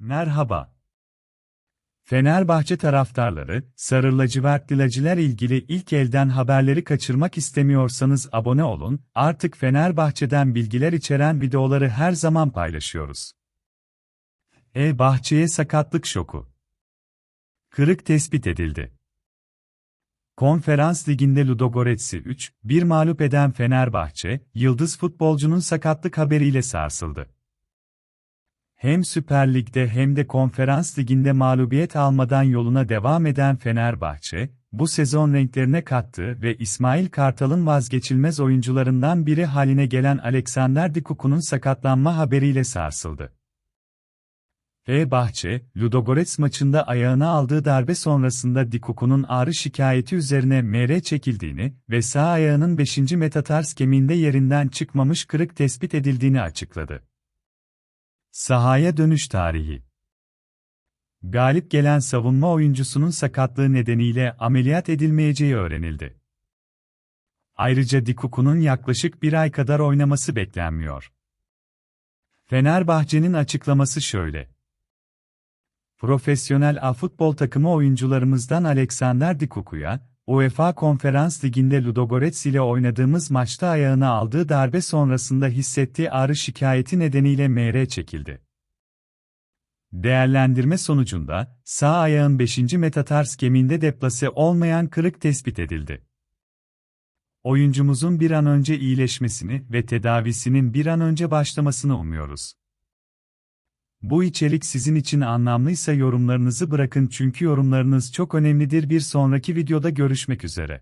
Merhaba. Fenerbahçe taraftarları, Sarı Lacivertliler ilgili ilk elden haberleri kaçırmak istemiyorsanız abone olun, artık Fenerbahçe'den bilgiler içeren videoları her zaman paylaşıyoruz. E Bahçe'ye sakatlık şoku. Kırık tespit edildi. Konferans Ligi'nde Ludogorets'i 3-1 mağlup eden Fenerbahçe, yıldız futbolcunun sakatlık haberiyle sarsıldı. Hem Süper Lig'de hem de Konferans Ligi'nde mağlubiyet almadan yoluna devam eden Fenerbahçe, bu sezon renklerine kattı ve İsmail Kartal'ın vazgeçilmez oyuncularından biri haline gelen Alexander Dikuku'nun sakatlanma haberiyle sarsıldı. Fenerbahçe, Ludogorets maçında ayağına aldığı darbe sonrasında Dikuku'nun ağrı şikayeti üzerine MR çekildiğini ve sağ ayağının 5. metatars kemiğinde yerinden çıkmamış kırık tespit edildiğini açıkladı. Sahaya dönüş tarihi Galip gelen savunma oyuncusunun sakatlığı nedeniyle ameliyat edilmeyeceği öğrenildi. Ayrıca Dikuku'nun yaklaşık bir ay kadar oynaması beklenmiyor. Fenerbahçe'nin açıklaması şöyle. Profesyonel A futbol takımı oyuncularımızdan Alexander Dikuku'ya, UEFA Konferans Ligi'nde Ludogorets ile oynadığımız maçta ayağına aldığı darbe sonrasında hissettiği ağrı şikayeti nedeniyle MR çekildi. Değerlendirme sonucunda, sağ ayağın 5. metatars kemiğinde deplase olmayan kırık tespit edildi. Oyuncumuzun bir an önce iyileşmesini ve tedavisinin bir an önce başlamasını umuyoruz. Bu içerik sizin için anlamlıysa yorumlarınızı bırakın çünkü yorumlarınız çok önemlidir. Bir sonraki videoda görüşmek üzere.